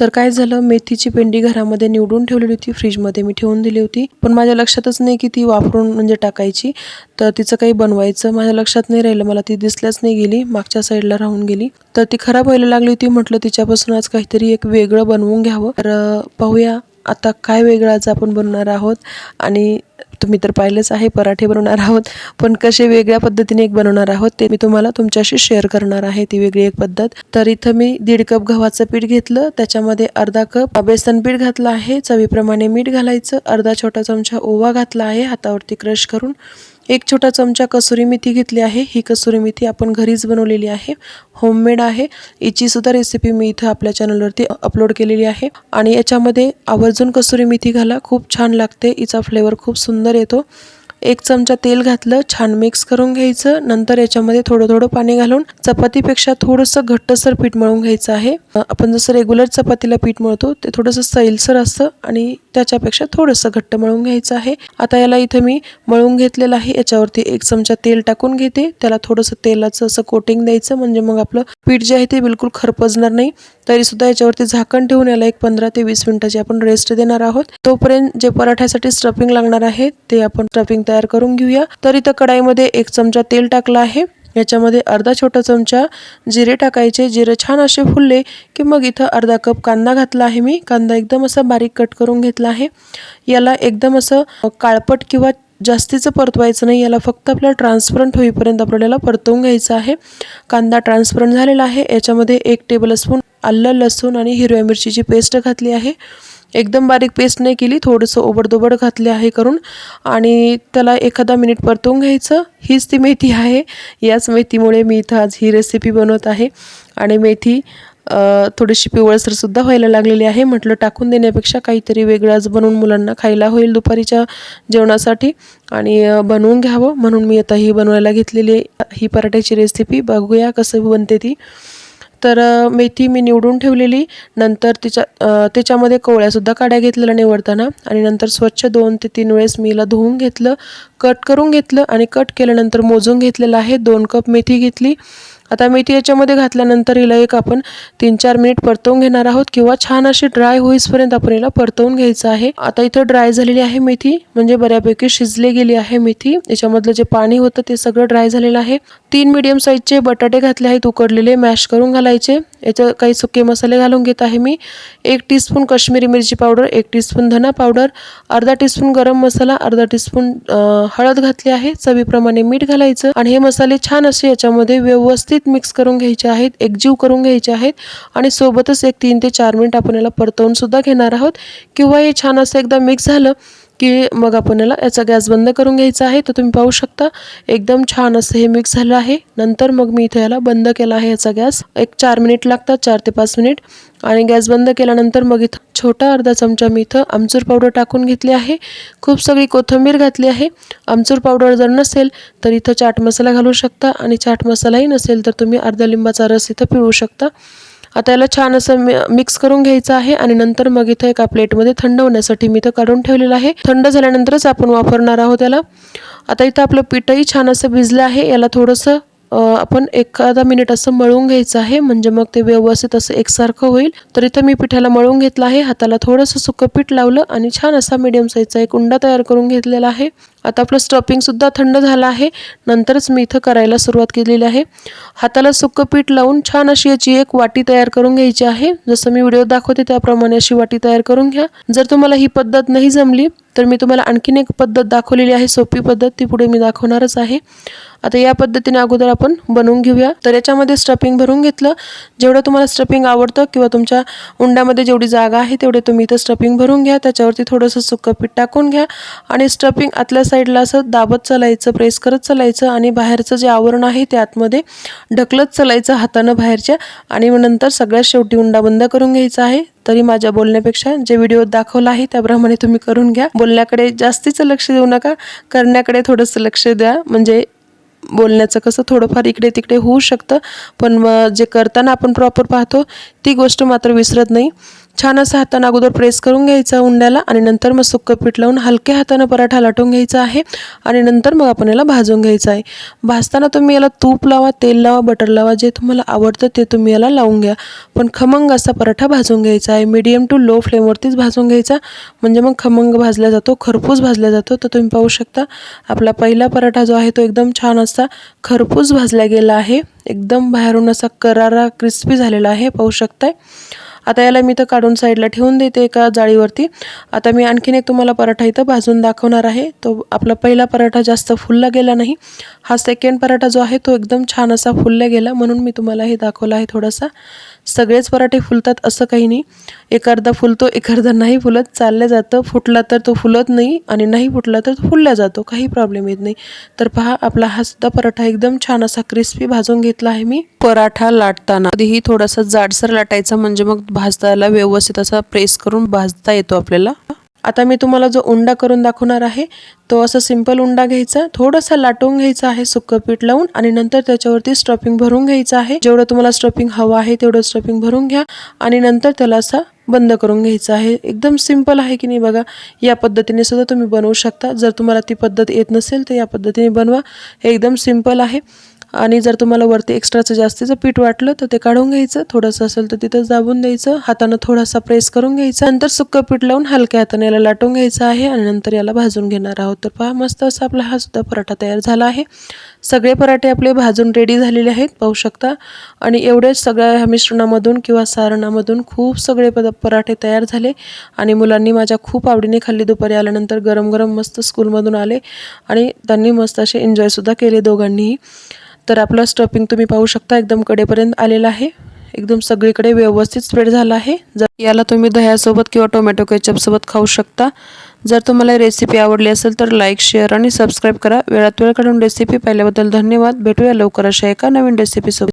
तर काय झालं? मेथीची पेंडी घरामध्ये निवडून ठेवलेली होती फ्रीजमध्ये मी ठेवून दिली होती. पण माझ्या लक्षातच नाही की ती वापरून म्हणजे टाकायची. तर तिचं काही बनवायचं माझ्या लक्षात नाही राहिलं. मला ती दिसल्याच नाही गेली. मागच्या साईडला राहून गेली. तर ती खराब व्हायला लागली होती. म्हटलं तिच्यापासून आज काहीतरी एक वेगळं बनवून घ्यावं. तर पाहूया आता काय वेगळं आज आपण बनवणार आहोत. आणि तुम्ही तर पाहिलंच आहे पराठे बनवणार आहोत. पण कसे वेगळ्या पद्धतीने एक बनवणार आहोत ते मी तुम्हाला तुमच्याशी शेअर करणार आहे. ती वेगळी एक पद्धत. तर इथं मी दीड कप गव्हाचं पीठ घेतलं. त्याच्यामध्ये अर्धा कप बेसन पीठ घातलं आहे. चवीप्रमाणे मीठ घालायचं. अर्धा छोटा चमचा ओवा घातला आहे. हातावरती क्रश करून एक छोटा चमचा कसुरी मेथी घेतली आहे. ही कसुरी मेथी आपण घरीच बनवलेली आहे. होममेड आहे. हिचीसुद्धा रेसिपी मी इथं आपल्या चॅनलवरती अपलोड केलेली आहे. आणि याच्यामध्ये आवर्जून कसुरी मेथी घाला. खूप छान लागते. हिचा फ्लेवर खूप सुंदर येतो. एक चमचा तेल घातलं छान मिक्स करून घ्यायचं. नंतर याच्यामध्ये थोडं थोडं पाणी घालून चपातीपेक्षा थोडंसं घट्टसर पीठ मळून घ्यायचं आहे. आपण जसं रेग्युलर चपातीला पीठ मळतो ते थोडंसं सैलसर असतं आणि त्याच्यापेक्षा थोडंसं घट्ट मळून घ्यायचं आहे. आता याला इथं मी मळून घेतलेलं आहे. याच्यावरती एक चमचा तेल टाकून घेते. त्याला थोडंसं तेलाचं असं कोटिंग द्यायचं म्हणजे मग आपलं पीठ जे आहे ते बिलकुल खरपजणार नाही. तरीसुद्धा याच्यावरती झाकण ठेवून याला एक पंधरा ते वीस मिनिटाची आपण रेस्ट देणार आहोत. तोपर्यंत जे पराठ्यासाठी स्टफिंग लागणार आहे ते आपण स्टफिंग तयार करून घेऊया. तर इथं कढाईमध्ये एक चमचा तेल टाकलं आहे. याच्यामध्ये अर्धा छोटा चमचा जिरे टाकायचे. जिरे छान असे फुलले की मग इथं अर्धा कप कांदा घातला आहे मी. कांदा एकदम असा बारीक कट करून घेतला आहे. याला एकदम असं काळपट किंवा जास्तीचं परतवायचं नाही. याला फक्त आपल्याला ट्रान्सपरंट होईपर्यंत आपल्याला परतवून घ्यायचं आहे. कांदा ट्रान्सपरंट झालेला आहे. याच्यामध्ये एक टेबल स्पून आलं लसूण आणि हिरव्या मिरचीची पेस्ट घातली आहे. एकदम बारीक पेस्ट नाही केली थोडंसं ओबडदोबड घातले आहे करून. आणि त्याला एखादा मिनिट परतवून घ्यायचं. हीच ती मेथी आहे. याच मेथीमुळे मी इथं आज ही रेसिपी बनवत आहे. आणि मेथी थोडीशी पिवळसरसुद्धा व्हायला लागलेली आहे. म्हटलं टाकून देण्यापेक्षा काहीतरी वेगळंच बनवून मुलांना खायला होईल दुपारीच्या जेवणासाठी. आणि बनवून घ्यावं म्हणून मी आता ही बनवायला घेतलेली ही पराठ्याची रेसिपी बघूया कसं बनते ती. तर मेथी मी निवडून ठेवलेली. नंतर तिच्या त्याच्यामध्ये कोवळ्यासुद्धा काड्या घेतलेल्या निवडताना. आणि नंतर स्वच्छ दोन ते तीन वेळेस मीला धुवून घेतलं कट करून घेतलं आणि कट केल्यानंतर मोजून घेतलेलं आहे. दोन कप मेथी घेतली. आता मेथी याच्यामध्ये घातल्यानंतर हिला एक आपण तीन चार मिनिट परतवून घेणार आहोत किंवा छान अशी ड्राय होईसपर्यंत आपण हिला परतवून घ्यायचं आहे. आता इथं ड्राय झालेली आहे मेथी म्हणजे बऱ्यापैकी शिजले गेली आहे मेथी. याच्यामधलं जे पाणी होतं ते सगळं ड्राय झालेलं आहे. तीन मिडियम साईजचे बटाटे घातले आहेत उकडलेले मॅश करून घालायचे. याच्यात काही सुके मसाले घालून घेत आहे मी. एक टीस्पून काश्मीरी मिरची पावडर एक टीस्पून धना पावडर अर्धा टीस्पून गरम मसाला अर्धा टीस्पून हळद घातली आहे. चवीप्रमाणे मीठ घालायचं. आणि हे मसाले छान असे याच्यामध्ये व्यवस्थित मिक्स करून घ्यायचे आहेत एकजीव करून घ्यायचे आहेत आणि सोबतच एक तीन ते चार मिनिट आपण याला परतवून सुद्धा घेणार आहोत. किंवा हे छान असं एकदा मिक्स झालं की मग आपण याला याचा गॅस बंद करून घ्यायचा आहे तर तुम्ही पाहू शकता. एकदम छान असं हे मिक्स झालं आहे. नंतर मग मी इथं याला बंद केला आहे याचा गॅस. एक चार मिनिट लागतात चार ते पाच मिनिट आणि गॅस बंद केल्यानंतर मग इथं छोटा अर्धा चमचा मी इथं आमचूर पावडर टाकून घेतली आहे. खूप सगळी कोथिंबीर घातली आहे. आमचूर पावडर जर नसेल तर इथं चाट मसाला घालू शकता. आणि चाट मसालाही नसेल तर तुम्ही अर्धा लिंबाचा रस इथं पिळू शकता. आता याला छान असं मिक्स करून घ्यायचं आहे आणि नंतर मग इथं एका प्लेटमध्ये थंड होण्यासाठी मी इथं काढून ठेवलेलं आहे. थंड झाल्यानंतरच आपण वापरणार आहोत त्याला आता इथं आपलं पीठही छान असं भिजलं आहे. याला थोडंसं आपण एखादा मिनिट असं मळून घ्यायचं आहे म्हणजे मग ते व्यवस्थित असं एकसारखं होईल. तर इथं मी पिठाला मळून घेतलं आहे हाताला थोडंसं सुकं पीठ लावलं आणि छान असा मीडियम साईजचा एक उंडा तयार करून घेतलेला आहे. आता आपलं स्टफिंगसुद्धा थंड झालं आहे. नंतरच मी इथं करायला सुरुवात केलेली आहे. हाताला सुकं पीठ लावून छान अशी याची एक वाटी तयार करून घ्यायची आहे. जसं मी व्हिडिओ दाखवते त्याप्रमाणे अशी वाटी तयार करून घ्या. जर तुम्हाला ही पद्धत नाही जमली तर मी तुम्हाला आणखीन एक पद्धत दाखवलेली आहे. सोपी पद्धत ती पुढे मी दाखवणारच आहे. आता या पद्धतीने अगोदर आपण बनवून घेऊया. तर याच्यामध्ये स्टफिंग भरून घेतलं. जेवढं तुम्हाला स्टफिंग आवडतं किंवा तुमच्या उंड्यामध्ये जेवढी जागा आहे तेवढे तुम्ही इथं स्टफिंग भरून घ्या. त्याच्यावरती थोडंसं सुकं पीठ टाकून घ्या. आणि स्टफिंग आतल्या साईडला असं दाबत चालायचं प्रेस करत चालायचं आणि बाहेरचं जे आवरण आहे ते आतमध्ये ढकलत चालायचं हातानं बाहेरच्या. आणि मग नंतर सगळ्यात शेवटी उंडा बंद करून घ्यायचा आहे. तरी माझ्या बोलण्यापेक्षा जे व्हिडिओ दाखवला आहे त्याप्रमाणे तुम्ही करून घ्या. बोलण्याकडे जास्तीचं लक्ष देऊ नका. करण्याकडे थोडंसं लक्ष द्या. म्हणजे बोलण्याचं कसं थोडंफार इकडे तिकडे होऊ शकतं. पण मग जे करताना आपण प्रॉपर पाहतो ती गोष्ट मात्र विसरत नाही. छान असं हातानं अगोदर प्रेस करून घ्यायचा उंड्याला आणि नंतर मग सुक्कं पीठ लावून हलक्या हातानं पराठा लाटून घ्यायचा आहे आणि नंतर मग आपण याला भाजून घ्यायचं आहे. भाजताना तुम्ही याला तूप लावा तेल लावा बटर लावा जे तुम्हाला आवडतं ते तुम्ही याला लावून घ्या. पण खमंग असा पराठा भाजून घ्यायचा आहे. मीडियम टू लो फ्लेमवरतीच भाजून घ्यायचा. म्हणजे मग खमंग भाजला जातो खरपूस भाजला जातो. तर तुम्ही पाहू शकता आपला पहिला पराठा जो आहे तो एकदम छान असा खरपूस भाजला गेला आहे. एकदम बाहेरून असा करारा क्रिस्पी झालेला आहे. पाहू शकताय. आता याला मी तर काढून साईडला ठेवून देते एका जाळीवरती. आता मी आणखीन एक तुम्हाला पराठा इथं भाजून दाखवणार आहे. तो आपला पहिला पराठा जास्त फुलला गेला नाही. हा सेकंड पराठा जो आहे तो एकदम छान असा फुलला गेला. म्हणून मी तुम्हाला हे दाखवला आहे थोडासा. सगळेच पराठे फुलतात असं काही नाही. एक अर्धा फुलतो एक अर्धा नाही फुलत. चाललं जातं. फुटला तर तो फुलत नाही आणि नाही फुटला तर तो फुलला जातो. काही प्रॉब्लेम येत नाही. तर पहा आपला हा सुद्धा पराठा एकदम छान असा क्रिस्पी भाजून घेतला आहे मी. पराठा लाटताना कधीही थोडासा जाडसर लाटायचा म्हणजे मग भाजताला व्यवस्थित असा प्रेस करून भाजता येतो आपल्याला. आता मी तुम्हाला जो उंडा करून दाखवणार आहे तो असा सिंपल उंडा घ्यायचा थोडासा लाटून घ्यायचा आहे सुक्कं पीठ लावून आणि नंतर त्याच्यावरती स्टफिंग भरून घ्यायचं आहे. जेवढं तुम्हाला स्टफिंग हवं आहे तेवढं स्टफिंग भरून घ्या आणि नंतर त्याला असा बंद करून घ्यायचा आहे. एकदम सिंपल आहे की नाही बघा. या पद्धतीने सुद्धा तुम्ही बनवू शकता. जर तुम्हाला ती पद्धत येत नसेल तर या पद्धतीने बनवा. हे एकदम सिंपल आहे. आणि जर तुम्हाला वरती एक्स्ट्राचं जास्तीचं पीठ वाटलं तर ते काढून घ्यायचं. थोडंसं असेल तर तिथं दाबून द्यायचं. हातानं थोडासा प्रेस करून घ्यायचा. नंतर सुक्कं पीठ लावून हलक्या हाताने याला लाटून घ्यायचं आहे आणि नंतर याला भाजून घेणार आहोत. तर पहा मस्त असा आपला हा सुद्धा पराठा तयार झाला आहे. सगळे पराठे आपले भाजून रेडी झालेले आहेत पाहू शकता. आणि एवढेच सगळ्या ह्या मिश्रणामधून किंवा सारणामधून खूप सगळे पद पराठे तयार झाले. आणि मुलांनी माझ्या खूप आवडीने खाल्ली. दुपारी आल्यानंतर गरम गरम मस्त स्कूलमधून आले. आणि त्यांनी मस्त असे एन्जॉयसुद्धा केले दोघांनीही. तर आपलं स्टफिंग तुम्ही पाहू शकता एकदम कडेपर्यंत आलेलं आहे. एकदम सगळीकडे व्यवस्थित स्प्रेड झाला आहे. जर याला तुम्ही दह्यासोबत किंवा टोमॅटो केचपसोबत खाऊ शकता. जर तुम्हाला रेसिपी आवडली असेल तर लाईक शेअर आणि सबस्क्राईब करा. वेळात वेळ काढून रेसिपी पाहिल्याबद्दल धन्यवाद. भेटूया लवकर अशा एका नवीन रेसिपीसोबत